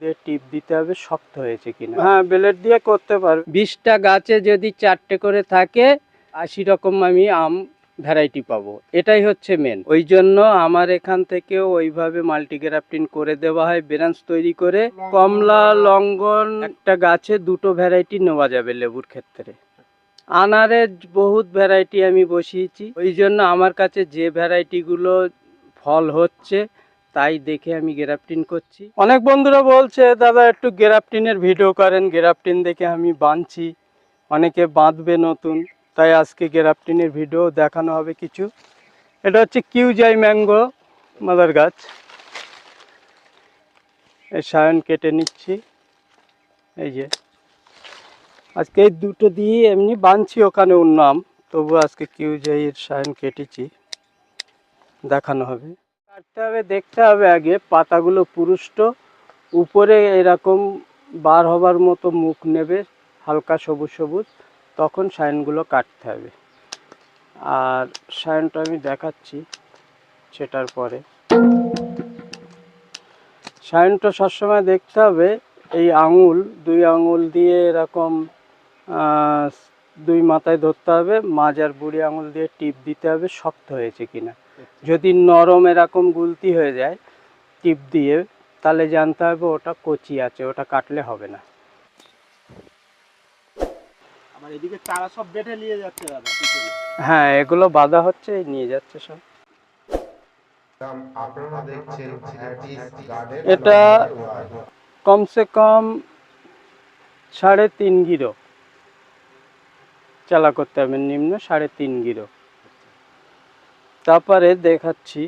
দিয়ে টিপ দিতে হবে শক্ত হয়েছে কিনা। হ্যাঁ ব্লেড দিয়ে করতে পারবে। বিশটা গাছে যদি চারটে করে থাকে আশি রকম আমি আম ভ্যারাইটি পাবো। এটাই হচ্ছে মেন ওই জন্য আমার এখান থেকেও ওইভাবে মাল্টিগ্রাফটিং করে দেওয়া হয় ব্রাঞ্চ তৈরি করে। কমলা লঙ্গন একটা গাছে দুটো ভ্যারাইটি নেওয়া যাবে লেবুর ক্ষেত্রে। আনারের বহুত ভ্যারাইটি আমি বসিয়েছি। ওই জন্য আমার কাছে যে ভ্যারাইটিগুলো ফল হচ্ছে তাই দেখে আমি গ্রাফটিন করছি। অনেক বন্ধুরা বলছে, দাদা, একটু গ্রাফটিনের ভিডিও করেন। গ্রাফটিন দেখে আমি বাঁধছি অনেকে বাঁধবে নতুন। তাই আজকে গ্রাফটিনের ভিডিও দেখানো হবে কিছু। এটা হচ্ছে কিউজাই ম্যাঙ্গো মাদার গাছ। এই সায়ন কেটে নিচ্ছি। এই যে। আজকে এই দুটো দিয়ে এমনি বাঁধছি ওখানে উন্নাম তবু আজকে কিউজাইয়ের সায়ন কেটেছি। দেখানো হবে। কাটতে হবে, দেখতে হবে আগে। পাতাগুলো পুরুষ্ট। উপরে এরকম বার হবার মতো মুখ নেবে, হালকা সবুজ সবুজ। তখন সাইনগুলো কাটতে হবে। আর সাইনটা আমি দেখাচ্ছি সেটার পরে। সাইনটা সবসময় দেখতে হবে, এই আঙুল, দুই আঙুল দিয়ে এরকম দুই মাথায় ধরতে হবে। মাজার বুড়ি আঙুল দিয়ে টিপ দিতে হবে, শক্ত হয়েছে কিনা। যদি নরম এরকম গুলতি হয়ে যায় টিপ দিয়ে তাহলে জানতে হবে ওটা কচি আছে ওটা কাটলে হবে না। আমার এদিকে চারা সব বেটে নিয়ে যাচ্ছে দাদা হ্যাঁ এগুলো বাঁধা হচ্ছে নিয়ে যাচ্ছে সব। আপনারা দেখছেন হ্যাটিস গার্ডেন এটা কমসে কম সাড়ে তিন গিরো। চালা করতে হবে নিম্ন সাড়ে তিন গিরো। তারপরে দেখাচ্ছি।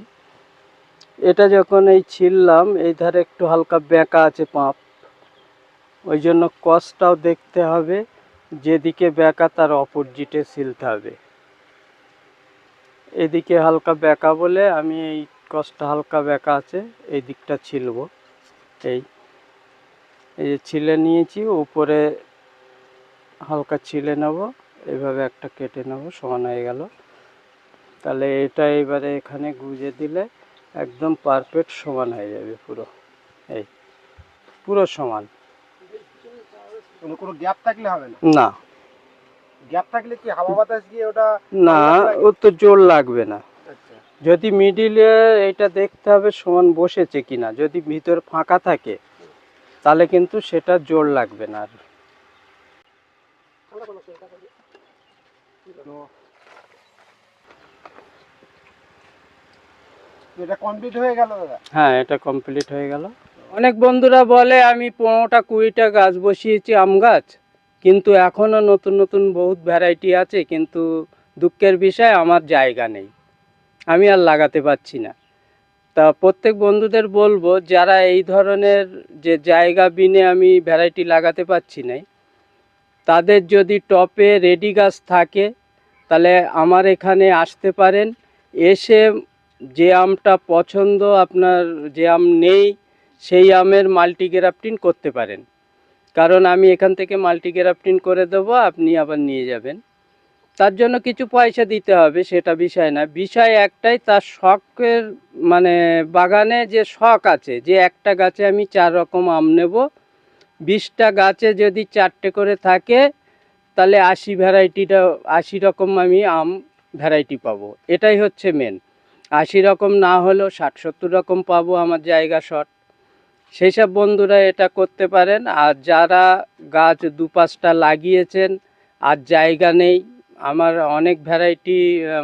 এটা যখন এই ছিললাম এই ধারে একটু হালকা বেঁকা আছে পাঁপ ওই জন্য কসটাও দেখতে হবে, যেদিকে বেঁকা তার অপোজিটে ছিলতে হবে। এদিকে হালকা বেঁকা বলে আমি এই কসটা হালকা বেঁকা আছে, এই দিকটা ছিলবো। এই এই যে ছিলে নিয়েছি, উপরে হালকা ছিলে নেব, এভাবে একটা কেটে নেব, সমান হয়ে গেল। তাহলে এটা এবারে এখানে গুজে দিলে একদম পারফেক্ট সমান হয়ে যাবে পুরো। এই পুরো সমান। কোনো কোনো গ্যাপ থাকলে হবে না? না। গ্যাপ থাকলে কি হাওয়া বাতাস গিয়ে ওটা না ও তো জোর লাগবে না। আচ্ছা। যদি মিডিলে এটা দেখতে হবে সমান বসেছে কিনা যদি ভিতর ফাঁকা থাকে তাহলে কিন্তু সেটা জোর লাগবে না আর তো তো এটা কমপ্লিট হয়ে গেল হ্যাঁ এটা কমপ্লিট হয়ে গেল। অনেক বন্ধুরা বলে, আমি পনেরোটা, কুড়িটা গাছ বসিয়েছি, আম গাছ। কিন্তু এখনও নতুন নতুন বহুত ভ্যারাইটি আছে, কিন্তু দুঃখের বিষয়, আমার জায়গা নেই। আমি আর লাগাতে পারছি না। তা প্রত্যেক বন্ধুদের বলব, যারা এই ধরনের যে জায়গা বিনে আমি ভ্যারাইটি লাগাতে পারছি না তাদের যদি টপে রেডি গাছ থাকে, তাহলে আমার এখানে আসতে পারেন। এসে যে আমটা পছন্দ, আপনার যে আম নেই, সেই আমের মাল্টিগ্রাফটিন করতে পারেন। কারণ আমি এখান থেকে মাল্টিগ্রাফটিন করে দেবো, আপনি আবার নিয়ে যাবেন। তার জন্য কিছু পয়সা দিতে হবে, সেটা বিষয় না। বিষয় একটাই, তার শখের মানে বাগানে যে শখ আছে, যে একটা গাছে আমি চার রকম আম নেব। বিশটা গাছে যদি চারটে করে থাকে, তাহলে আশি ভ্যারাইটিটা আশি রকম আমি আম ভ্যারাইটি পাবো। এটাই হচ্ছে মেন আশি রকম না হলেও ষাট সত্তর রকম পাবো আমার জায়গা শর্ট সেই সব বন্ধুরা এটা করতে পারেন। আর যারা গাছ দু পাঁচটা লাগিয়েছেন আর জায়গা নেই, আমার অনেক ভ্যারাইটি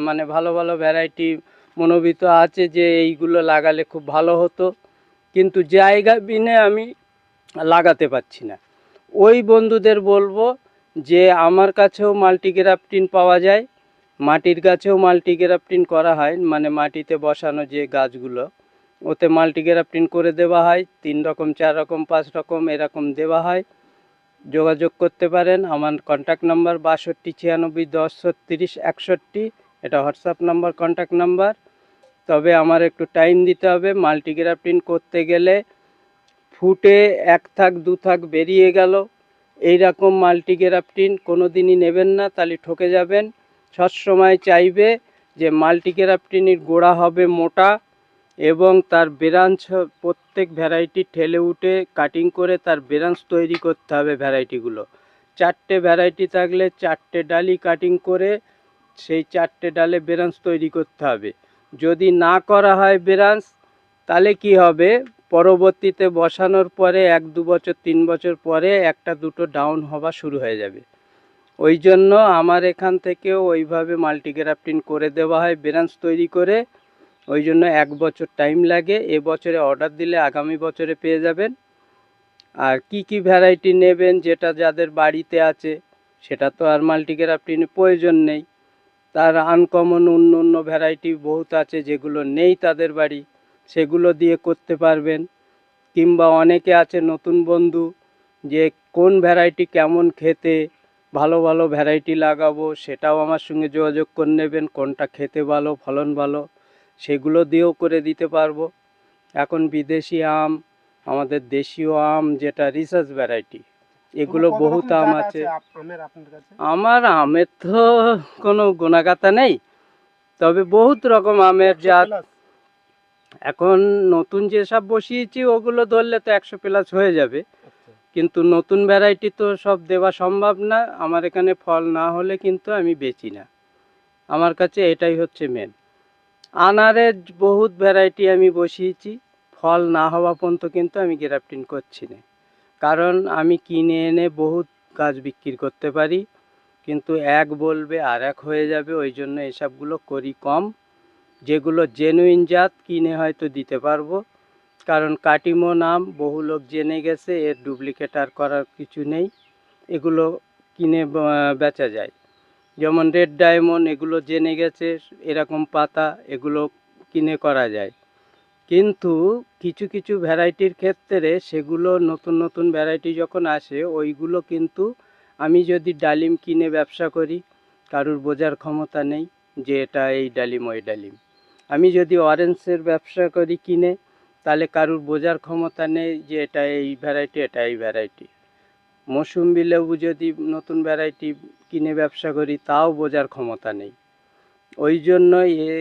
মানে ভালো ভালো ভ্যারাইটি মনোভীত আছে যে এইগুলো লাগালে খুব ভালো হতো। কিন্তু জায়গা বিনে আমি লাগাতে পারছি না। ওই বন্ধুদের বলব যে আমার কাছেও মাল্টিগ্রাফটিন পাওয়া যায়। মাটির গাছেও মাল্টিগ্রাফটিন করা হয় মানে মাটিতে বসানো যে গাছগুলো, ওতে মাল্টিগ্রাফটিন করে দেওয়া হয়, তিন রকম, চার রকম, পাঁচ রকম এরকম দেওয়া হয়। যোগাযোগ করতে পারেন, আমার কন্ট্যাক্ট নাম্বার বাষট্টি, ছিয়ানব্বই, দশ, ছত্রিশ, একষট্টি, এটা হোয়াটসঅ্যাপ নাম্বার কন্ট্যাক্ট নাম্বার তবে আমার একটু টাইম দিতে হবে, মাল্টিগ্রাফটিন করতে গেলে ফুটে এক থাক, দু থাক বেরিয়ে গেল। এই রকম মাল্টিগ্রাফটিন কোনো দিনই নেবেন না, তাহলে ঠকে যাবেন। সবসময় চাইবে যে মাল্টিগ্রাফটিনের গোড়া হবে মোটা এবং তার ব্রাঞ্চ প্রত্যেক ভ্যারাইটি ঠেলে উঠে কাটিং করে তার ব্রাঞ্চ তৈরি করতে হবে ভ্যারাইটিগুলো। চারটে ভ্যারাইটি থাকলে চারটে ডালি কাটিং করে সেই চারটে ডালে ব্রাঞ্চ তৈরি করতে হবে। যদি না করা হয় ব্রাঞ্চ, তাহলে কি হবে? পরবর্তীতে বসানোর পরে এক, দু বছর, তিন বছর পরে একটা দুটো ডাউন হওয়া শুরু হয়ে যাবে। ওই জন্য আমার এখান থেকেও ওইভাবে মাল্টিগ্রাফটিন করে দেওয়া হয়, ব্রাঞ্চ তৈরি করে। ওই জন্য এক বছর টাইম লাগে। এ বছরে অর্ডার দিলে আগামী বছরে পেয়ে যাবেন। আর কি কি ভ্যারাইটি নেবেন, যেটা যাদের বাড়িতে আছে, সেটা তো আর মাল্টিগ্রাফটিনের প্রয়োজন নেই। তার আনকমন অন্য অন্য ভ্যারাইটি বহুত আছে, যেগুলো নেই তাদের বাড়ি, সেগুলো দিয়ে করতে পারবেন। কিংবা অনেকে আছে নতুন বন্ধু, যে কোন ভ্যারাইটি কেমন খেতে ভালো ভালো ভ্যারাইটি লাগাবো সেটাও আমার সঙ্গে যোগাযোগ করে নেবেন কোনটা খেতে ভালো ফলন ভালো সেগুলো দিয়েও করে দিতে পারব। এখন বিদেশি আম আমাদের দেশীয় আম যেটা রিসার্চ ভ্যারাইটি এগুলো বহুত আম আছে। আমের আমার তো কোনো গুণাগাতা নেই তবে বহুত রকম আমের জাত। এখন নতুন যেসব বসিয়েছি ওগুলো ধরলে তো একশো প্লাস হয়ে যাবে। কিন্তু নতুন ভ্যারাইটি তো সব দেওয়া সম্ভব না। আমার এখানে ফল না হলে কিন্তু আমি বেচি না। আমার কাছে এটাই হচ্ছে মেন আনারের বহুত ভ্যারাইটি আমি বসিয়েছি। ফল না হওয়া পর্যন্ত কিন্তু আমি গ্রাফটিং করছি না। কারণ আমি কিনে এনে বহুত গাছ বিক্রি করতে পারি। কিন্তু এক বলবে আর এক হয়ে যাবে, ওই জন্য এসবগুলো করি কম। যেগুলো জেনুইন জাত কিনে হয়তো দিতে পারব। কারণ কাটিমো নাম বহু লোক জেনে গেছে, এর ডুপ্লিকেট আর করার কিছু নেই। এগুলো কিনে বেচা যায়। যেমন রেড ডায়মন্ড এগুলো জেনে গেছে, এরকম পাতা, এগুলো কিনে করা যায়। কিন্তু কিছু কিছু ভ্যারাইটির ক্ষেত্রে সেগুলো নতুন নতুন ভ্যারাইটি যখন আসে, ওইগুলো কিন্তু আমি যদি ডালিম কিনে ব্যবসা করি, কারুর বোঝার ক্ষমতা নেই যে এটা এই ডালিম, ওই ডালিম। আমি যদি অরেঞ্জের ব্যবসা করি কিনে তাহলে কারুর বোঝার ক্ষমতা নেই যে এটা এই ভ্যারাইটি এটা এই ভ্যারাইটি মৌসুম্বি লেবু যদি নতুন ভ্যারাইটি কিনে ব্যবসা করি, তাও বোঝার ক্ষমতা নেই। ওই জন্য এ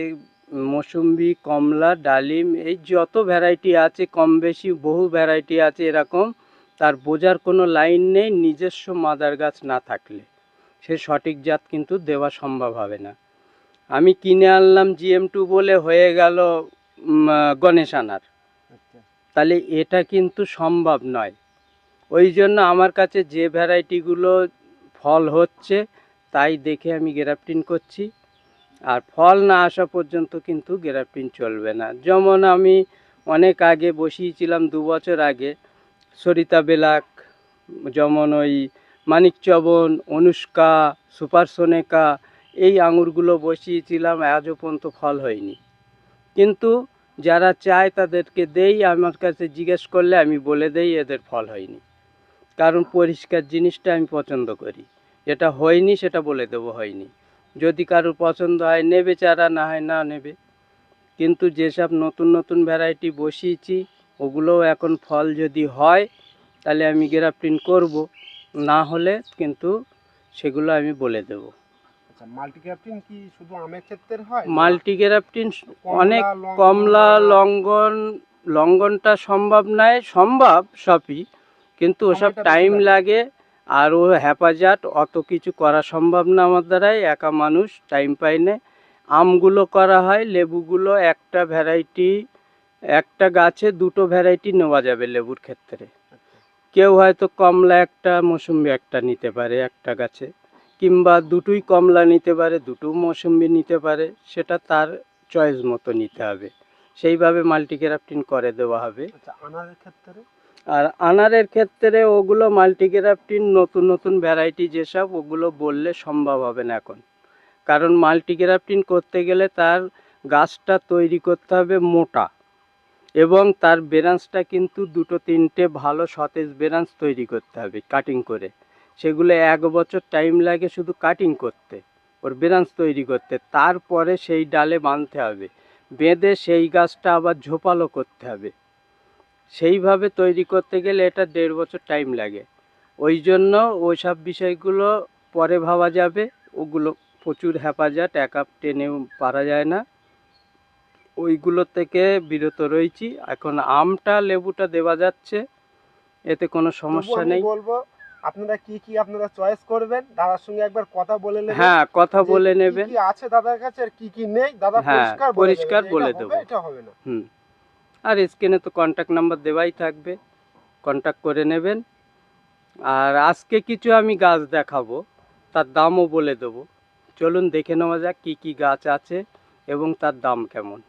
মৌসুম্বি কমলা, ডালিম, এই যত ভ্যারাইটি আছে, কম বেশি বহু ভ্যারাইটি আছে এরকম, তার বোঝার কোনো লাইন নেই, নিজস্ব মাদার গাছ না থাকলে। সে সঠিক জাত কিন্তু দেওয়া সম্ভব হবে না। আমি কিনে আনলাম জিএম টু বলে হয়ে গেল গণেশ আনার। তাহলে এটা কিন্তু সম্ভব নয়। ওই জন্য আমার কাছে যে ভ্যারাইটিগুলো ফল হচ্ছে, তাই দেখে আমি গ্রাফটিং করছি। আর ফল না আসা পর্যন্ত কিন্তু গ্রাফটিং চলবে না। যেমন আমি অনেক আগে বসিয়েছিলাম দু বছর আগে, সরিতা বেলাক, যেমন ওই মানিকচবন অনুষ্কা, সুপার সোনেকা, এই আঙুরগুলো বসিয়েছিলাম, আজও পর্যন্ত ফল হয়নি। কিন্তু যারা চায় তাদেরকে দেই, আমার কাছে জিজ্ঞেস করলে আমি বলে দেই, এদের ফল হয়নি। কারণ পরিষ্কার জিনিসটা আমি পছন্দ করি। যেটা হয়নি, সেটা বলে দেবো হয়নি। যদি কারোর পছন্দ হয়, নেবে চারা, না হয় না নেবে। কিন্তু যেসব নতুন নতুন ভ্যারাইটি বসিয়েছি, ওগুলোও এখন ফল যদি হয়, তাহলে আমি গ্রাফটিং করব। না হলে কিন্তু সেগুলো আমি বলে দেবো। আচ্ছা মাল্টিক্রাফটিং কি শুধু আমের ক্ষেত্রে হয়? মাল্টিগ্রাফটিং অনেক কমলা লঙ্ঘন লঙ্ঘনটা সম্ভব নয় সম্ভব সবই কিন্তু ওসব টাইম লাগে। আর ও হেফাজত অত কিছু করা সম্ভব না আমার দ্বারাই একা মানুষ টাইম পাই না। আমগুলো করা হয় লেবুগুলো একটা ভ্যারাইটি একটা গাছে দুটো ভ্যারাইটি নেওয়া যাবে লেবুর ক্ষেত্রে। আচ্ছা। কেউ হয়তো কমলা একটা মৌসুম্বি একটা নিতে পারে একটা গাছে। কিংবা দুটোই কমলা নিতে পারে দুটো মৌসুম্বি নিতে পারে সেটা তার চয়েস মতো নিতে হবে। সেইভাবে মাল্টিগ্রাফটিং করে দেওয়া হবে। আচ্ছা আনারের ক্ষেত্রে? আর আনারের ক্ষেত্রে ওগুলো মাল্টিগ্রাফটিং নতুন নতুন ভ্যারাইটি যেসব ওগুলো বললে সম্ভব হবে না এখন। কারণ মাল্টিগ্রাফটিং করতে গেলে তার গাছটা তৈরি করতে হবে মোটা এবং তার ব্রাঞ্চটা কিন্তু দুটো তিনটে ভালো সতেজ ব্রাঞ্চ তৈরি করতে হবে কাটিং করে। সেগুলো এক বছর টাইম লাগে শুধু কাটিং করতে ওর ব্রাঞ্চ তৈরি করতে। তারপরে সেই ডালে বাঁধতে হবে। বেঁধে সেই গাছটা আবার ঝোপালো করতে হবে। সেইভাবে তৈরি করতে গেলে এটা দেড় বছর টাইম লাগে। ওই জন্য ওই সব বিষয়গুলো পরে ভাবা যাবে। ওগুলো প্রচুর হেফাজত এক আপ টেনে পারা যায় না। ওইগুলো থেকে বিরত রয়েছি। এখন আমটা লেবুটা দেওয়া যাচ্ছে। এতে কোনো সমস্যা নেই। বলব আপনারা কি কি আপনারা চয়েস করবেন? দাদার সঙ্গে একবার কথা বলে নেবেন। হ্যাঁ কথা বলে নেবেন কি আছে দাদার কাছে আর কি কি নেই দাদা হ্যাঁ, পরিষ্কার পরিষ্কার বলে দেবো। এটা হবে না। হুম। আর স্ক্রিনে তো কন্ট্যাক্ট নাম্বার দেওয়াই থাকবে। কন্ট্যাক্ট করে নেবেন। আর আজকে কিছু আমি গাছ দেখাবো তার দামও বলে দেবো। চলুন দেখে নেওয়া যাক কী কী গাছ আছে এবং তার দাম কেমন।